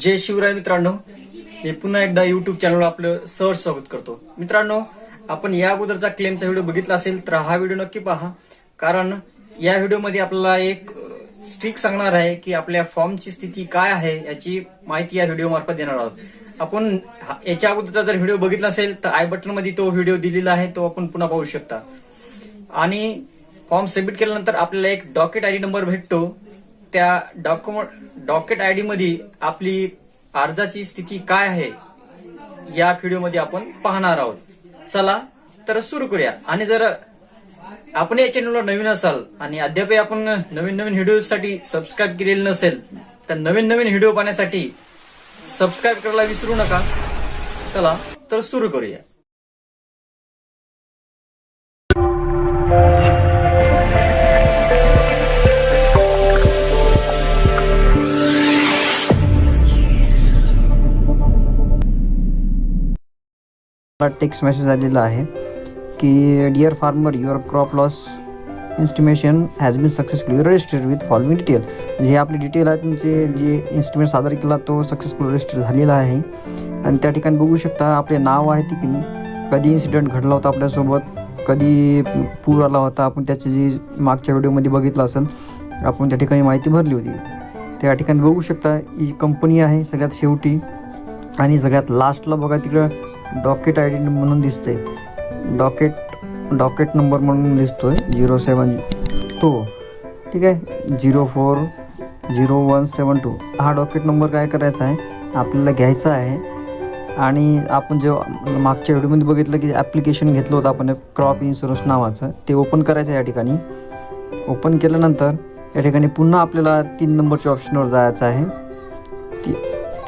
जय शिवराय मित्रांनो. मी पुन्हा एकदा युट्यूब चॅनलवर आपलं सहर्ष स्वागत करतो. मित्रांनो आपण या अगोदरचा क्लेमचा व्हिडिओ बघितला असेल तर हा व्हिडिओ नक्की पहा. कारण या व्हिडिओमध्ये आपल्याला एक स्ट्रिक सांगणार आहे की आपल्या फॉर्मची स्थिती काय आहे याची माहिती या व्हिडिओ मार्फत देणार आहोत. आपण हा- याच्या अगोदरचा जर व्हिडिओ बघितला असेल तर आय बटनमध्ये तो व्हिडिओ दिलेला आहे तो आपण पुन्हा पाहू शकता. आणि फॉर्म सबमिट केल्यानंतर आपल्याला एक डॉकेट आयडी नंबर भेटतो. त्या डॉक्युमेंट डॉकेट आयडी मध्ये आपली अर्जाची स्थिती काय आहे या व्हिडिओमध्ये आपण पाहणार आहोत. चला तर सुरू करूया. आणि जर आपण या चॅनलवर नवीन असाल आणि अद्यापही आपण नवीन नवीन व्हिडिओसाठी सबस्क्राईब केलेलं नसेल तर नवीन नवीन व्हिडिओ पाहण्यासाठी सबस्क्राईब करायला विसरू नका. चला तर सुरू करूया. टेक्स्ट मेसेज आलेला आहे की dear farmer your crop loss intimation has been successfully registered with following detail म्हणजे आपली आपले डिटेल आहे तुमचे जे इन्स्टिमेट सादर केला तो सक्सेसफुल रजिस्टर झालेला आहे. आणि त्या ठिकाणी बघू शकता आपले नाव आहे तिकडे कधी इन्सिडेंट घडला होता आपल्यासोबत कधी पूर आला होता. आपण त्याची जी मागच्या व्हिडिओमध्ये बघितलं असेल आपण त्या ठिकाणी माहिती भरली होती. त्या ठिकाणी बघू शकता ही कंपनी आहे सगळ्यात शेवटी. आणि सगळ्यात लास्टला बघा तिकडं डॉकेट आय डी म्हणून दिसते डॉकेट डॉकेट नंबर म्हणून दिसतोय झिरो सेवन तो ठीक आहे? Zero four zero one seven two. हा डॉकेट नंबर काय करायचा आहे? आपल्याला घ्यायचा आहे. आणि आपण जेव्हा मागच्या व्हिडिओमध्ये बघितलं की ॲप्लिकेशन घेतलं होतं आपण क्रॉप इन्शुरन्स नावाचं. ते ओपन करायचं आहे या ठिकाणी. ओपन केल्यानंतर या ठिकाणी पुन्हा आपल्याला तीन नंबरच्या ऑप्शनवर जायचं आहे. ती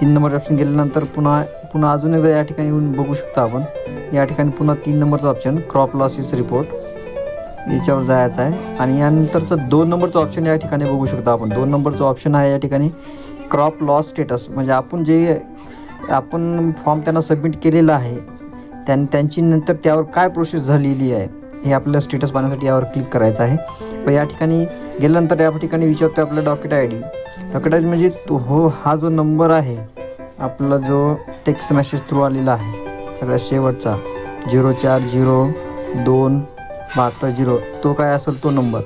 तीन नंबरच्या ऑप्शन गेल्यानंतर पुन्हा पुन्हा अजून एकदा या ठिकाणी येऊन बघू शकता आपण. या ठिकाणी पुन्हा तीन नंबरचं ऑप्शन क्रॉप लॉसेस रिपोर्ट याच्यावर जायचं आहे. आणि यानंतरचं दोन नंबरचं ऑप्शन या ठिकाणी बघू शकता आपण. दोन नंबरचं ऑप्शन आहे या ठिकाणी क्रॉप लॉस स्टेटस म्हणजे आपण जे आपण फॉर्म त्यांना सबमिट केलेला आहे त्यां त्यांची नंतर त्यावर काय प्रोसेस झालेली आहे हे आपल्याला स्टेटस पाहण्यासाठी यावर क्लिक करायचं आहे. पण या ठिकाणी गेल्यानंतर या ठिकाणी विचारतो आपलं docket I D docket I D म्हणजे तो हो हा जो नंबर आहे आपला जो टेक्स्ट मेसेज थ्रू आलेला आहे सगळ्यात शेवटचा झिरो चार झिरो दोन बहात्तर झिरो तो काय असेल तो नंबर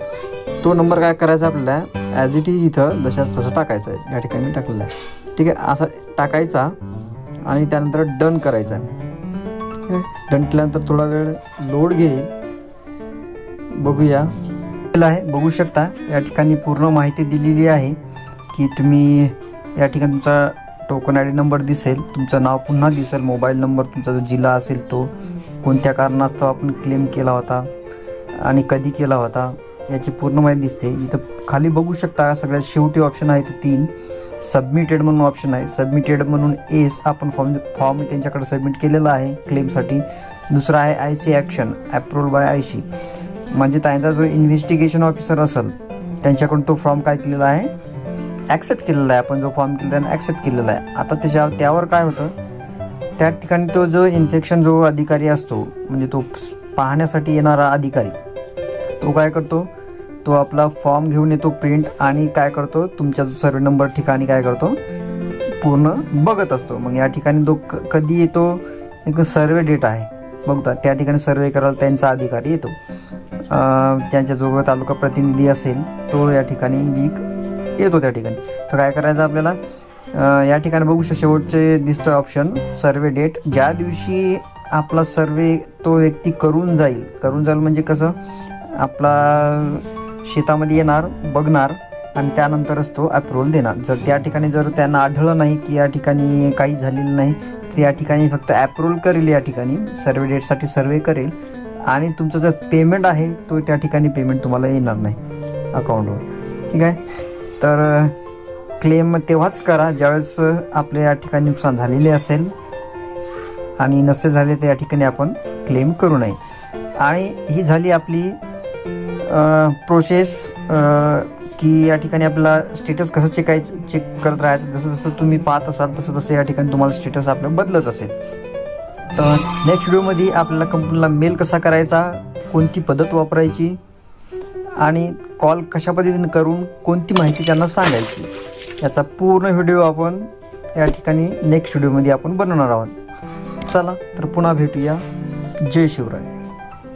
तो नंबर काय करायचा आपल्याला? ॲज इट इज इथं जशाच तसं टाकायचा आहे. या ठिकाणी मी टाकलेला आहे. ठीक आहे? असा टाकायचा आणि त्यानंतर डन करायचा डन केल्यानंतर थोडा वेळ लोड घेईल. बघूया. आहे बघू शकता या ठिकाणी पूर्ण माहिती दिलेली आहे की तुम्ही या ठिकाणी तुमचा टोकन आय डी नंबर दिसेल तुमचं नाव पुन्हा दिसेल मोबाईल नंबर तुमचा जो जिल्हा असेल तो कोणत्या कारणास्तव आपण क्लेम केला होता आणि कधी केला होता याची पूर्ण माहिती दिसते. इथं खाली बघू शकता सगळ्यात शेवटी ऑप्शन आहे तर तीन. सबमिटेड म्हणून ऑप्शन आहे. सबमिटेड म्हणून एस आपण फॉर्म फॉर्म त्यांच्याकडे सबमिट केलेला आहे क्लेमसाठी दुसरा आहे I C action approved by I C म्हणजे त्यांचा जो इन्व्हेस्टिगेशन ऑफिसर असेल त्यांच्याकडून तो फॉर्म काय केलेला आहे? ॲक्सेप्ट केलेला आहे. आपण जो फॉर्म केला त्याने ॲक्सेप्ट केलेला आहे. आता त्याच्या त्यावर काय होतं? त्या ठिकाणी तो जो इन्फेक्शन जो अधिकारी असतो म्हणजे तो पाहण्यासाठी येणारा अधिकारी तो काय करतो? तो आपला फॉर्म घेऊन येतो प्रिंट आणि काय करतो? तुमच्या जो सर्वे नंबर ठिकाणी काय करतो? पूर्ण बघत असतो. मग या ठिकाणी तो क- कधी येतो? एक सर्वे डेट आहे. बघता त्या ठिकाणी सर्वे करायला त्यांचा अधिकारी येतो. त्यांच्या जो तालुका प्रतिनिधी असेल तो या ठिकाणी वीक येतो त्या ठिकाणी. तर काय करायचं आपल्याला? या ठिकाणी बघू शकतो शेवटचे दिसतोय ऑप्शन सर्वे डेट ज्या दिवशी आपला सर्वे तो व्यक्ती करून जाईल करून जाईल म्हणजे कसं? आपला शेतामध्ये येणार बघणार आणि त्यानंतरच तो अप्रुव्हल देणार. जर त्या ठिकाणी जर त्यांना आढळलं नाही की या ठिकाणी काही झालेलं नाही तर या ठिकाणी फक्त अप्रुव्हल करेल या ठिकाणी सर्वे डेटसाठी सर्वे करेल आणि तुमचं जर पेमेंट आहे तो त्या ठिकाणी पेमेंट तुम्हाला येणार नाही अकाउंटवर ठीक आहे? तर क्लेम तेव्हाच करा ज्यावेळेस आपले या ठिकाणी नुकसान झालेले असेल आणि नसेल झाले तर या ठिकाणी आपण क्लेम करू नये. आणि ही झाली आपली प्रोसेस की या ठिकाणी आपला स्टेटस कसं चेकायचं चेक करत राहायचं जसं जसं तुम्ही पाहत असाल तसं तसं या ठिकाणी तुम्हाला स्टेटस आपलं बदलत असेल. तर नेक्स्ट व्हिडिओमध्ये आपल्याला कंपनीला मेल कसा करायचा कोणती पद्धत वापरायची आणि कॉल कशा पद्धतीने करून कोणती माहिती त्यांना सांगायची याचा पूर्ण व्हिडिओ आपण या ठिकाणी नेक्स्ट व्हिडिओमध्ये आपण बनवणार आहोत. चला तर पुन्हा भेटूया. जय शिवराय.